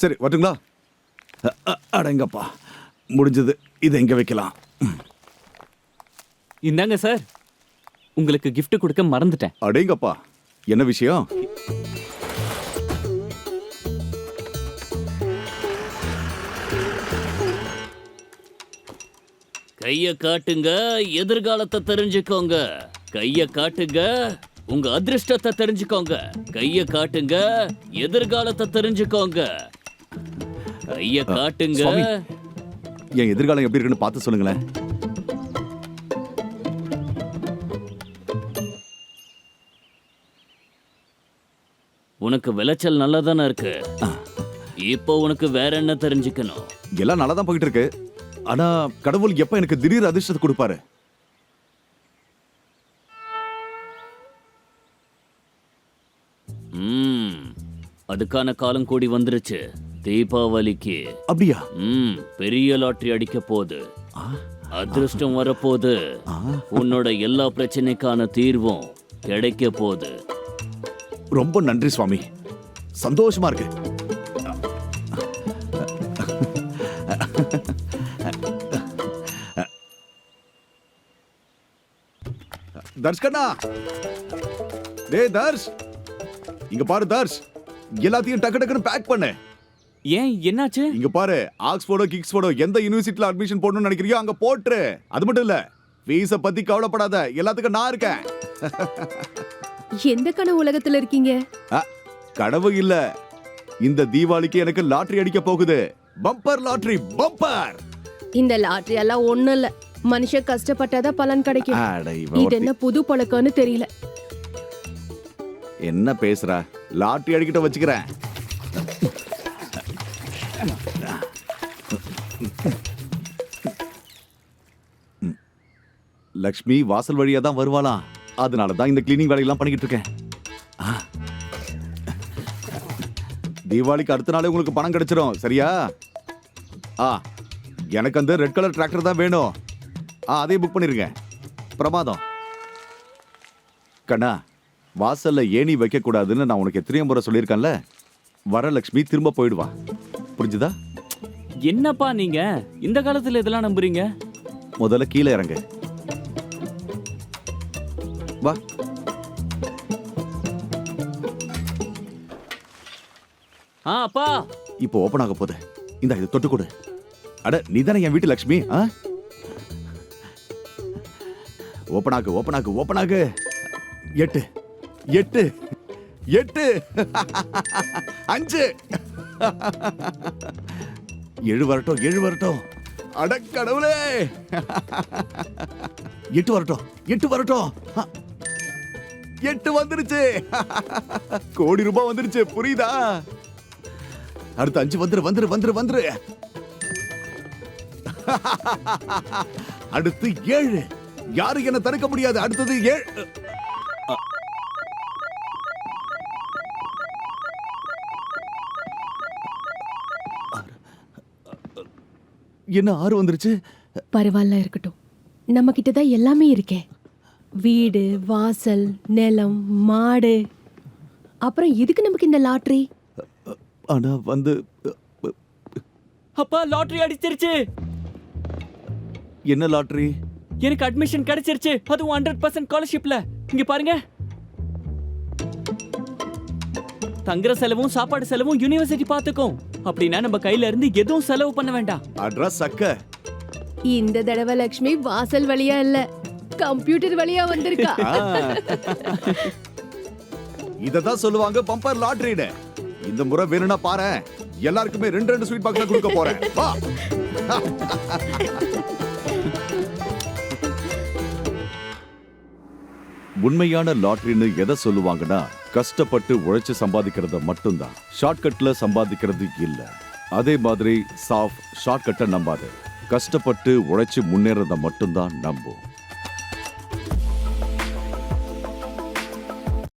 சரி வரட்டுங்களா? அடங்கப்பா. முடிஞ்சது இதை எங்க வைக்கலாம். இந்தாங்க சார். உங்களுக்கு gift கொடுக்க மறந்துட்டேன். அடேங்கப்பா என்ன விஷயம்? கைய காட்டுங்க எதிர்காலத்தை தெரிஞ்சுக்கோங்க. கைய காட்டுங்க உங்க அதிர்ஷ்டத்தை தெரிஞ்சுக்கோங்க. கைய காட்டுங்க எதிர்காலத்தை தெரிஞ்சுக்கோங்க. கைய காட்டுங்க. சுவாமி. என் எதிர்காலம் எப்படி இருக்குன்னு பார்த்து சொல்லுங்களேன். உனக்கு விளைச்சல் நல்லா தானே இருக்கு இப்போ உனக்கு வேற என்ன தெரிஞ்சுக்கணும்? எல்லாம் நல்லா தான் போயிட்டு இருக்கு ஆனா கடவுள் எப்ப எனக்கு திடீர் அதிர்ஷ்டத்தை கொடுப்பாரு? ம் அதுக்கான காலம் கூடி வந்துருச்சு. தீபாவளிக்கு. அப்படியா? ம் பெரிய லாட்டரி அடிக்க போகுது. அதிர்ஷ்டம் வரப்போகுது. ஆ, உன்னோட எல்லா பிரச்சனைக்கான தீர்வும் கிடைக்க போகுது. ரொம்ப நன்றி சுவாமி. சந்தோஷமா இருக்கு. தர்ஷ்கண்ணா! டேய் தர்ஷ்! இங்க பாரு தர்ஷ்! எல்லாத்தையும் டக்கு டக்குன்னு பேக் பண்ணு. ஏன்? என்னாச்சு? இங்க பாரு ஆக்ஸ்போர்டோ கிக்ஸ்போர்டோ எந்த யூனிவர்சிட்டில அட்மிஷன் போடணும்னு நினைக்கிறியோ அங்க போட்டுரு. அது மட்டும் இல்ல ஃபீஸ பத்தி கவலைப்படாத எல்லாத்துக்கும் நான் இருக்கேன். எந்த கனவு உலகத்துல இருக்கீங்க? அ, கனவு இல்ல. இந்த தீபாவளிக்கு எனக்கு லாட்டரி அடிக்க போகுது. Bumper lottery bumper! இந்த லாட்டரி எல்லாம் ஒண்ணும் இல்ல. மனுஷன் கஷ்டப்பட்டாதான் பலன் கிடைக்கும். இது என்ன புது பழக்கம்னு தெரியல. என்ன பேசுற? லாட்டரி அடிக்கிட்ட வச்சுக்கிறேன். லக்ஷ்மி வாசல் வழியா தான் வருவாளாம் அதனால தான் இந்த கிளீனிங் வேலையெல்லாம் பண்ணிக்கிட்டு இருக்கேன். ஆ. தீபாவளிக்கு அடுத்த நாளே உங்களுக்கு பணம் கிடைச்சிரும் சரியா? ஆ. எனக்கு அந்த ரெட் கலர் டிராக்டர் தான் வேணும். ஆ அதே புக் பண்ணிருங்க. பிரமாதம். கண்ணா வாசல்ல ஏணி வைக்க கூடாதுன்னு நான் உனக்கு எத்தனையோ முறை சொல்லியிருக்கேன்ல? வரலட்சுமி திரும்ப போயிடுவா. புரிஞ்சுதா? என்னப்பா நீங்க? இந்த காலத்துல இதெல்லாம் நம்புறீங்க? முதல்ல கீழே இறங்கு. வா. ஆ அப்பா. இப்போ ஓபன் ஆக போகுது. இந்த இது தொட்டு கொடு. அட நீ தானே என் வீட்டு லக்ஷ்மி ஆ? ஓபன் ஆகு ஓபன் ஆகு ஓபன் ஆகு. எட்டு எட்டு எட்டு. அஞ்சு. ஏழு வரட்டும் ஏழு வரட்டும். அட கடவுளே. எட்டு வரட்டும் எட்டு வரட்டும். எட்டு வந்துருச்சு. கோடி ரூபாய் வந்துருச்சு புரியுதா? அடுத்து அஞ்சு வந்துரு வந்துரு வந்துரு வந்துரு. அடுத்து ஏழு. யாரும் என்ன தடுக்க முடியாது. அடுத்தது ஏழு. என்ன ஆறு வந்துருச்சு? பரவாயில்ல இருக்கட்டும். நம்ம கிட்ட தான் எல்லாமே இருக்கே. வீடு வாசல் நிலம் மாடு. அப்புறம் எதுக்கு நமக்கு இந்த லாட்டரி ஆனா வந்து அப்பா லாட்டரி அடிச்சிருச்சு. என்ன லாட்டரி எனக்கு அட்மிஷன் கிடைச்சிருச்சு. அதுவும் ஹண்ட்ரட் பர்சன்ட் ஸ்காலர்ஷிப்ல இங்க பாருங்க. தங்குற செலவும் சாப்பாடு செலவும் யூனிவர்சிட்டி பாத்துக்கும். அப்படின்னா நம்ம கையில இருந்து எதுவும் செலவு பண்ண வேண்டாம். அட்ரஸ் சக்க இந்த தடவை லக்ஷ்மி வாசல் வழியா இல்ல கம்ப்யூட்டர் வழியா வந்திருக்கா. இததான் சொல்லுவாங்க பம்பர் லாட்டரின்னு இந்த முறை வேணும்னா பாரு எல்லாருக்குமே ரெண்டு ரெண்டு ஸ்வீட் பாக்ஸ்ல கொடுக்க போறேன். வா. உண்மையான லாட்டரின்னு எதை சொல்லுவாங்கன்னா கஷ்டப்பட்டு உழைச்சு சம்பாதிக்கிறத மட்டும்தான். ஷார்ட்கட்ல சம்பாதிக்கிறது இல்ல. அதே மாதிரி சாஃப் ஷார்ட்கட்டை நம்பாது. கஷ்டப்பட்டு உழைச்சு முன்னேறத மட்டும்தான் நம்பும்